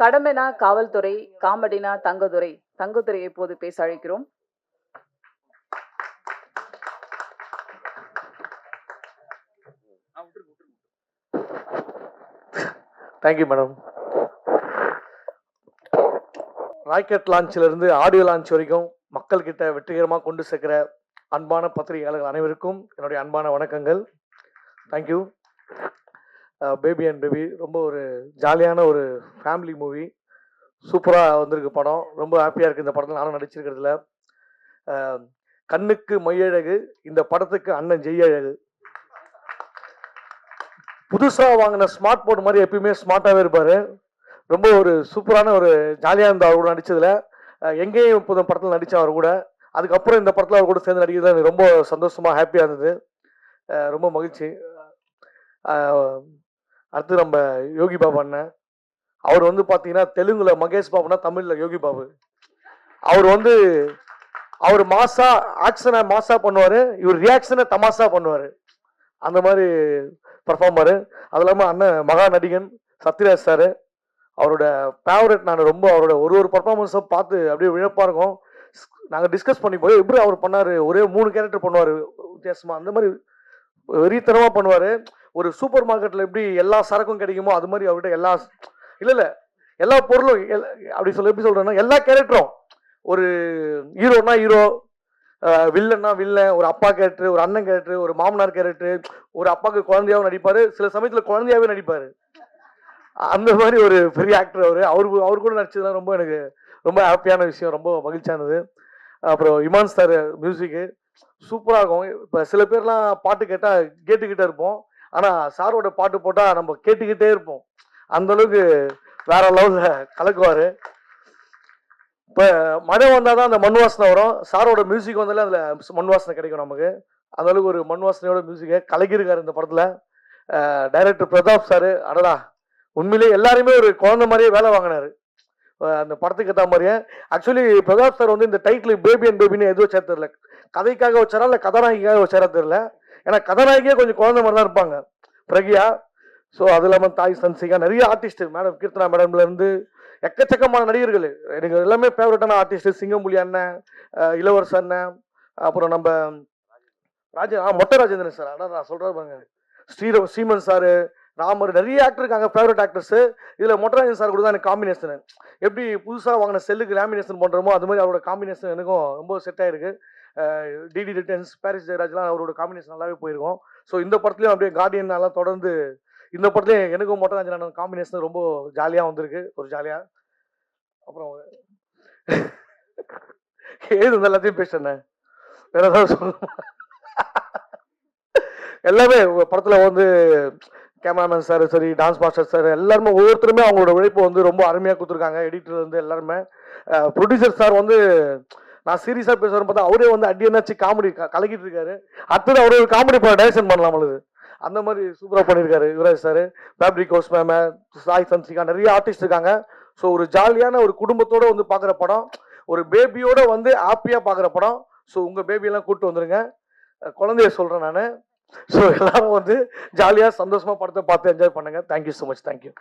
கடமைனா காவல்துறை காமெடினா தங்கதுரை தங்கதுரை இப்போது பேச அழைக்கிறோம். தேங்க்யூ மேடம் ராக்கெட் லான்ச்ல இருந்து ஆடியோ லான்ச் வரைக்கும் மக்கள்கிட்ட வெற்றிகரமாக கொண்டு சேர்க்கிற அன்பான பத்திரிகையாளர்கள் அனைவருக்கும் என்னுடைய அன்பான வணக்கங்கள். தேங்க்யூ பேபி அண்ட் பேபி ரொம்ப ஒரு ஜாலியான ஒரு ஃபேமிலி மூவி சூப்பராக வந்திருக்கு படம். ரொம்ப ஹாப்பியாக இருக்குது இந்த படத்தில். நானும் நடிச்சிருக்கிறதுல. கண்ணுக்கு மையழகு இந்த படத்துக்கு அண்ணன் ஜெய்யழகு. புதுசாக வாங்கின ஸ்மார்ட் போர்ட் மாதிரி எப்பயுமே ஸ்மார்ட்டாகவே இருப்பார். ரொம்ப ஒரு சூப்பரான ஒரு ஜாலியாக இருந்த அவர் கூட நடித்ததில் எங்கேயும் புது படத்தில் நடித்த அவர் கூட. அதுக்கப்புறம் இந்த படத்தில் அவர் கூட சேர்ந்து நடிக்கிறது எனக்கு ரொம்ப சந்தோஷமாக ஹாப்பியாக இருந்தது. ரொம்ப மகிழ்ச்சி. அடுத்து நம்ம யோகி பாபு அண்ணன். அவர் வந்து பார்த்தீங்கன்னா தெலுங்குல மகேஷ் பாபுனா தமிழில் யோகி பாபு. அவர் வந்து அவர் மாசா ஆக்ஷனை மாசா பண்ணுவார். இவர் ரியாக்ஷனை தமாசா பண்ணுவார். அந்த மாதிரி பர்ஃபார்மரு அது இல்லாமல் அண்ணன் மகா நடிகன் சத்யராஜ் சார் அவரோட ஃபேவரட் நான் ரொம்ப அவரோட ஒரு ஒரு பர்ஃபார்மன்ஸும் பார்த்து அப்படியே விழப்பாக இருக்கும். நாங்கள் டிஸ்கஸ் பண்ணி போய் எப்படி அவர் பண்ணார்? ஒரே மூணு கேரக்டர் பண்ணுவார் வித்தியாசமாக அந்த மாதிரி வெறித்தனமாக பண்ணுவார். ஒரு சூப்பர் மார்க்கெட்டில் எப்படி எல்லா சரக்கும் கிடைக்குமோ அது மாதிரி அவர்கிட்ட எல்லா இல்லை இல்லை. எல்லா பொருளும் எல்- அப்படி சொல்ல எப்படி சொல்கிறேன்னா எல்லா கேரக்டரும் ஒரு ஹீரோனா ஹீரோ வில்லன்னா வில்லன் ஒரு அப்பா கேரக்டர் ஒரு அண்ணன் கேரக்டர் ஒரு மாமனார் கேரக்டர் ஒரு அப்பாவுக்கு குழந்தையாவும் நடிப்பார் சில சமயத்தில் குழந்தையாவே நடிப்பார். அந்த மாதிரி ஒரு பெரிய ஆக்டர் அவர். அவர் அவர் கூட நடிச்சதுலாம் ரொம்ப எனக்கு ரொம்ப ஹாப்பியான விஷயம் ரொம்ப மகிழ்ச்சியானது. அப்புறம் இமான் சார் மியூசிக்கு சூப்பராக இருக்கும். இப்போ சில பேர்லாம் பாட்டு கேட்டால் கேட்டுக்கிட்டே இருப்போம். ஆனால் சாரோட பாட்டு போட்டால் நம்ம கேட்டுக்கிட்டே இருப்போம். அந்த அளவுக்கு வேற லெவலில் கலக்குவார். இப்போ மழை வந்தால் தான் அந்த மண் வாசனை வரும். சாரோட மியூசிக் வந்தாலே அதில் மண் வாசனை கிடைக்கும் நமக்கு. அந்த அளவுக்கு ஒரு மண் வாசனையோட மியூசிக்கை கலக்கியிருக்காரு இந்த படத்தில். டைரக்டர் பிரதாப் சார் அடடா. உண்மையிலேயே எல்லாருமே ஒரு குழந்த மாதிரியே வேலை வாங்கினாரு. அந்த படத்துக்கு ஏற்ற மாதிரியே. ஆக்சுவலி பிரதாப் சார் வந்து இந்த டைட்டில் பேபி அண்ட் பேபின்னு எதுவும் சேர்த்து தெரியல. கதைக்காக வச்சாரா இல்லை கதாநாயகிக்காக வச்சாரா தெரியல. ஏன்னா கதாநாயகியே கொஞ்சம் குழந்தை மாதிரி தான் இருப்பாங்க. பிரகியா ஸோ அது இல்லாமல் தாய் சன்சிகா நிறைய ஆர்டிஸ்ட் மேடம் கீர்த்தனா மேடம்லேருந்து எக்கச்சக்கமான நடிகர்கள். எனக்கு எல்லாமே ஃபேவரட்டான ஆர்டிஸ்ட் சிங்கம்புலி அண்ணன் இளவரச இளவரசு அண்ணன் அப்புறம் நம்ம ராஜ ஆ மொட்டை ராஜேந்திரன் சார் அதான் நான் சொல்கிறேன் பாருங்க. ஸ்ரீர ஸ்ரீமன் சார் ராமர் நிறைய ஆக்டர் இருக்காங்க ஃபேவரட் ஆக்டர்ஸு இதில் மொட்டராஜன் சார் கூட தான் எனக்கு காம்பினேஷன் எப்படி புதுசாக வாங்கின செல்லுக்கு லேமினேஷன் பண்ணுறோமோ அது மாதிரி அவரோட காம்பினேஷன் எனக்கும் ரொம்ப செட் ஆயிருக்கு. டிடி ரிட்டர்ன்ஸ் பாரிஸ் ஜெயராஜ்லாம் அவரோட காம்பினேஷன் நல்லாவே போயிருக்கும். ஸோ இந்த படத்துலையும் அப்படியே கார்டியன்னாலாம் தொடர்ந்து இந்த படத்துலையும் எனக்கும் மொட்டராஜன் காம்பினேஷன் ரொம்ப ஜாலியாக வந்திருக்கு. ஒரு ஜாலியாக அப்புறம் ஏது இந்த எல்லாத்தையும் பேசுறேன் வேற ஏதாவது சொல்லணுமா எல்லாமே படத்தில் வந்து கேமராமேன் சார் சரி டான்ஸ் மாஸ்டர் சார் எல்லாருமே ஒவ்வொருத்தருமே அவங்களோட உழைப்பு வந்து ரொம்ப அருமையாக கொடுத்துருக்காங்க. எடிட்டர்லேருந்து எல்லாருமே. ப்ரொடியூசர் சார் வந்து நான் சீரியஸாக பேசுகிறேன் பார்த்தா அவரே வந்து அடி என்னாச்சு காமெடி கலக்கிட்டு இருக்காரு. அடுத்தது அவரே ஒரு காமெடி படம் டைரக்ஷன் பண்ணலாம் அவளுக்கு அந்த மாதிரி சூப்பராக பண்ணியிருக்காரு யுவராஜ் சார். ஃபேப்ரிக் ஹவுஸ் மேம சாய் சன்சிகா நிறைய ஆர்டிஸ்ட் இருக்காங்க. ஸோ ஒரு ஜாலியான ஒரு குடும்பத்தோடு வந்து பார்க்குற படம் ஒரு பேபியோட வந்து ஹாப்பியாக பார்க்குற படம். ஸோ உங்கள் பேபியெல்லாம் கூப்பிட்டு வந்துருங்க. குழந்தைய சொல்கிறேன் நான். ஸோ எல்லாரும் வந்து ஜாலியாக சந்தோஷமாக படத்தை பார்த்து என்ஜாய் பண்ணுங்க. Thank you so much thank you